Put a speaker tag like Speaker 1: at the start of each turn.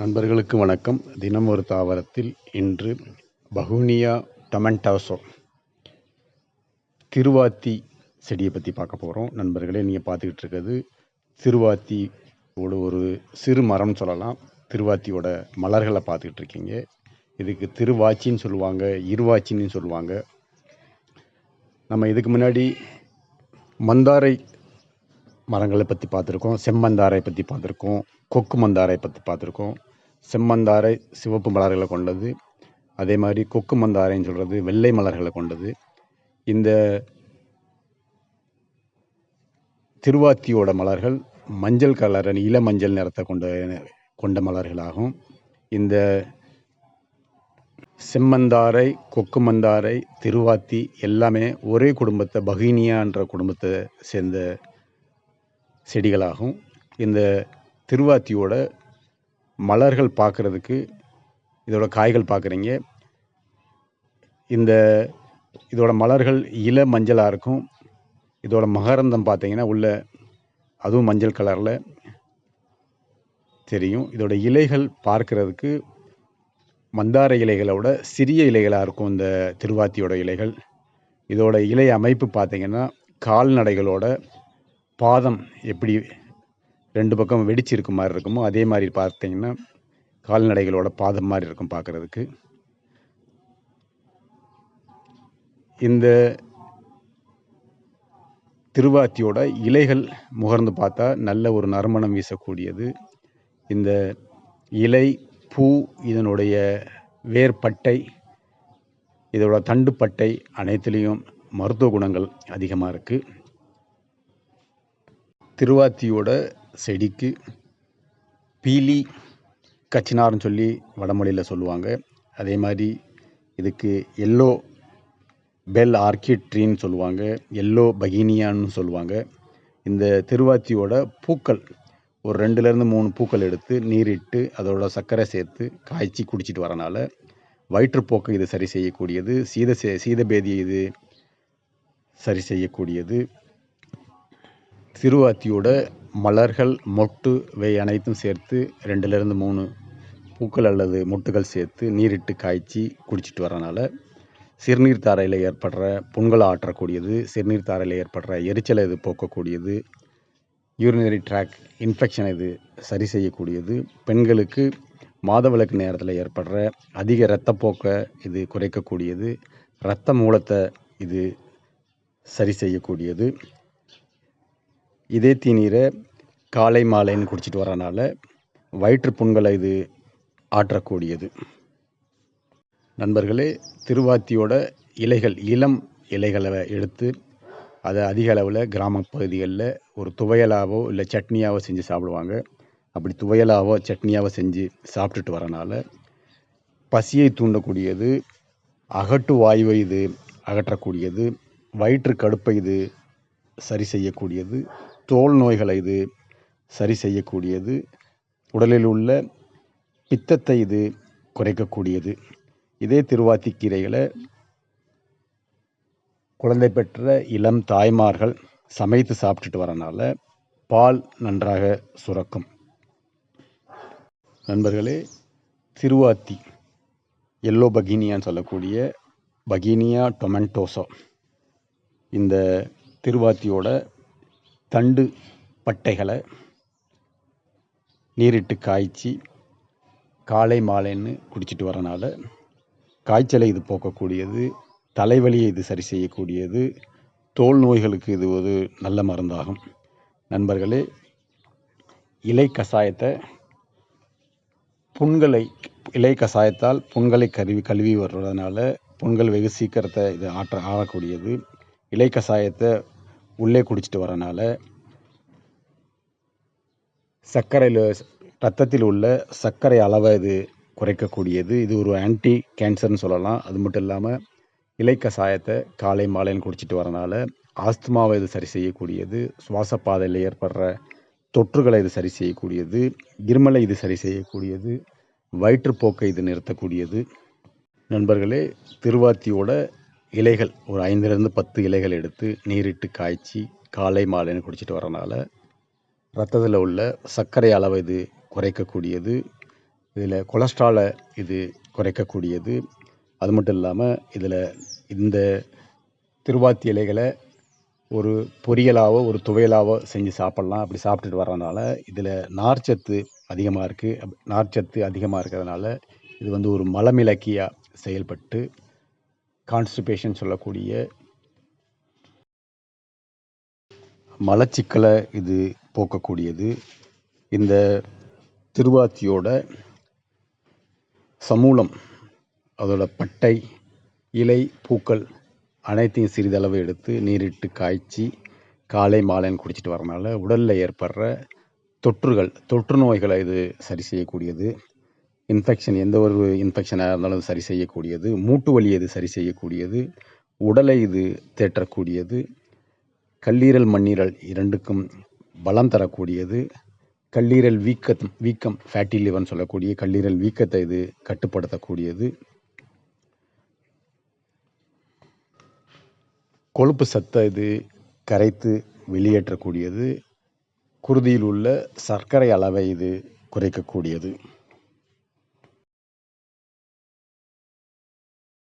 Speaker 1: நண்பர்களுக்கு வணக்கம். தினம் ஒரு தாவரத்தில் இன்று பகுனியா டமண்டாசோ திருவாத்தி செடியை பற்றி பார்க்க போகிறோம் நண்பர்களே நீங்கள் பார்த்துக்கிட்டு இருக்கிறது திருவாத்தியோட ஒரு சிறு மரம்னு சொல்லலாம். திருவாத்தியோட மலர்களை பார்த்துக்கிட்டு இருக்கீங்க. இதுக்கு திருவாச்சின்னு சொல்லுவாங்க இருவாச்சின்னு சொல்லுவாங்க. நம்ம இதுக்கு முன்னாடி மந்தாரை மரங்களை பற்றி பார்த்துருக்கோம். செம்மந்தாரை பற்றி பார்த்துருக்கோம். கொக்கு மந்தாரை பற்றி பார்த்துருக்கோம். செம்மந்தாரை சிவப்பு மலர்களை கொண்டது. அதே மாதிரி கொக்கு மந்தாரைன்னு சொல்கிறது வெள்ளை மலர்களை கொண்டது. இந்த திருவாத்தியோட மலர்கள் மஞ்சள் கலர் இள மஞ்சள் நிறத்தை கொண்ட கொண்ட மலர்களாகும். இந்த செம்மந்தாரை கொக்கு மந்தாரை திருவாத்தி எல்லாமே ஒரே குடும்பத்தை பகினியான்ற குடும்பத்தை சேர்ந்த செடிகளாகும். இந்த திருவாத்தியோட மலர்கள் பார்க்குறதுக்கு இதோட காய்கள் பார்க்குறீங்க. இந்த இதோட மலர்கள் இள மஞ்சளாக இருக்கும். இதோட மகரந்தம் பார்த்தீங்கன்னா உள்ள அதுவும் மஞ்சள் கலரில் தெரியும். இதோட இலைகள் பார்க்குறதுக்கு மந்தார இலைகளோட சிறிய இலைகளாக இருக்கும் இந்த திருவாத்தியோட இலைகள். இதோட இலை அமைப்பு பார்த்திங்கன்னா கால்நடைகளோட பாதம் எப்படி ரெண்டு பக்கம் வெடிச்சிருக்க மாதிரி இருக்குமோ அதே மாதிரி பார்த்தீங்கன்னா கால்நடைகளோட பாதம் மாதிரி இருக்கும் பார்க்குறதுக்கு. இந்த திருவாத்தியோட இலைகள் முகர்ந்து பார்த்தா நல்ல ஒரு நறுமணம் வீசக்கூடியது. இந்த இலை பூ இதனுடைய வேர்பட்டை இதோட தண்டுப்பட்டை அனைத்துலேயும் மருத்துவ குணங்கள் அதிகமாக இருக்குது திருவாத்தியோட செடிக்கு பீலி கச்சினார்னு சொல்லி வடமொழியில் சொல்லுவாங்க. அதே மாதிரி இதுக்கு எல்லோ பெல் ஆர்கிட் ட்ரீன்னு சொல்லுவாங்க. எல்லோ பகினியான்னு சொல்லுவாங்க. இந்த திருவாத்தியோட பூக்கள் ஒரு ரெண்டுலேருந்து மூணு பூக்கள் எடுத்து நீரிட்டு அதோட சர்க்கரை சேர்த்து காய்ச்சி குடிச்சிட்டு வரனால வயிற்றுப்போக்கை இது சரி செய்யக்கூடியது சீத சே சீதபேதியை இது சரி செய்யக்கூடியது. திருவாத்தியோட மலர்கள் மொட்டு வை அனைத்தும் சேர்த்து ரெண்டுலேருந்து மூணு பூக்கள் அல்லது மொட்டுகள் சேர்த்து நீரிட்டு காய்ச்சி குடிச்சிட்டு வரனால சிறுநீர் தாரையில் ஏற்படுற புண்களை ஆற்றக்கூடியது சிறுநீர் தாரையில் ஏற்படுற எரிச்சலை இது போக்கக்கூடியது யூரினரி ட்ராக் இன்ஃபெக்ஷனை இது சரி செய்யக்கூடியது. பெண்களுக்கு மாதவிளக்கு நேரத்தில் ஏற்படுற அதிக இரத்தப்போக்கை இது குறைக்கக்கூடியது இரத்த மூலத்தை இது சரி செய்யக்கூடியது. இதே தீநீரை காலை மாலைன்னு குடிச்சிட்டு வரனால வயிற்று புண்களை இது ஆற்றக்கூடியது. நண்பர்களே திருவாத்தியோட இலைகள் இளம் இலைகளை எடுத்து அதை அதிக அளவில் கிராம பகுதிகளில் ஒரு துவையலாவோ இல்லை சட்னியாவோ செஞ்சு சாப்பிடுவாங்க. அப்படி துவையலாவோ சட்னியாவோ செஞ்சு சாப்பிட்டுட்டு வரனால பசியை தூண்டக்கூடியது அகட்டு வாயுவை இது அகற்றக்கூடியது வயிற்று கடுப்பை இது சரி செய்யக்கூடியது தோல் நோய்களை இது சரி செய்யக்கூடியது. உடலில் உள்ள பித்தத்தை இது குறைக்கக்கூடியது. இதே திருவாத்தி கீரைகளை குழந்தை பெற்ற இளம் தாய்மார்கள் சமைத்து சாப்பிட்டுட்டு வரனால பால் நன்றாக சுரக்கும். நண்பர்களே திருவாத்தி எல்லோ பகீனியான்னு சொல்லக்கூடிய பகீனியா டொமெண்டோசோ இந்த திருவாத்தியோட தண்டு பட்டைகளை நீரிட்டு காய்ச்சி காலை மாலைன்னு குடிச்சிட்டு வரனால காய்ச்சலை இது போக்கக்கூடியது தலைவலியை இது சரி செய்யக்கூடியது தோல் நோய்களுக்கு இது ஒரு நல்ல மருந்தாகும். நண்பர்களே இலை கஷாயத்தை புண்களை இலை கஷாயத்தால் புண்களை கருவி கழுவி வர்றதுனால புண்கள் வெகு சீக்கிரத்தை இது ஆற்ற ஆறக்கூடியது. இலை கஷாயத்தை உள்ளே குடிச்சிட்டு வரனால சர்க்கரையில் ரத்தத்தில் உள்ள சர்க்கரை அளவை இது குறைக்கக்கூடியது. இது ஒரு ஆன்டி கேன்சர்னு சொல்லலாம். அது மட்டும் இல்லாமல் இலை கஷாயத்தை காலை மாலைன்னு குடிச்சிட்டு வரனால ஆஸ்துமாவை இது சரி செய்யக்கூடியது. சுவாச பாதையில் ஏற்படுற தொற்றுகளை இது சரி செய்யக்கூடியது. இருமலை இது சரி செய்யக்கூடியது. வயிற்றுப்போக்கை இது நிறுத்தக்கூடியது. நண்பர்களே திருவாத்தியோட இலைகள் ஒரு ஐந்துலேருந்து பத்து இலைகள் எடுத்து நீரிட்டு காய்ச்சி காலை மாலைன்னு குடிச்சிட்டு வரனால ரத்தத்தில் உள்ள சர்க்கரை அளவை இது குறைக்கக்கூடியது. இதில் கொலஸ்ட்ராலை இது குறைக்கக்கூடியது. அது மட்டும் இல்லாமல் இதில் இந்த திருவாத்தி இலைகளை ஒரு பொரியலாவோ ஒரு துவையலாவோ செஞ்சு சாப்பிட்லாம். அப்படி சாப்பிட்டுட்டு வர்றதுனால இதில் நார்ச்சத்து அதிகமாக இருக்குது நார்ச்சத்து அதிகமாக இருக்கிறதுனால இது வந்து ஒரு மலமிளக்கியாக செயல்பட்டு கான்ஸ்டிபேஷன் சொல்லக்கூடிய மலச்சிக்கலை இது போக்கக்கூடியது. இந்த திருவாத்தியோட சமூலம் அதோட பட்டை இலை பூக்கள் அனைத்தையும் சிறிதளவு எடுத்து நீரிட்டு காய்ச்சி காலை மாலைன்னு குடிச்சிட்டு வரனால உடலில் ஏற்படுற தொற்றுகள் தொற்று நோய்களை இது சரி செய்யக்கூடியது. இன்ஃபெக்ஷன் எந்த ஒரு இன்ஃபெக்ஷனாக இருந்தாலும் சரி செய்யக்கூடியது. மூட்டு வலி இது சரி செய்யக்கூடியது. உடலை இது தேற்றக்கூடியது. கல்லீரல் மண்ணீரல் இரண்டுக்கும் பலம் தரக்கூடியது. கல்லீரல் வீக்கம் வீக்கம் ஃபேட்டி லிவர்னு சொல்லக்கூடிய கல்லீரல் வீக்கத்தை இது கட்டுப்படுத்தக்கூடியது. கொழுப்பு சத்தை இது கரைத்து வெளியேற்றக்கூடியது. குருதியில் உள்ள சர்க்கரை அளவை இது குறைக்கக்கூடியது.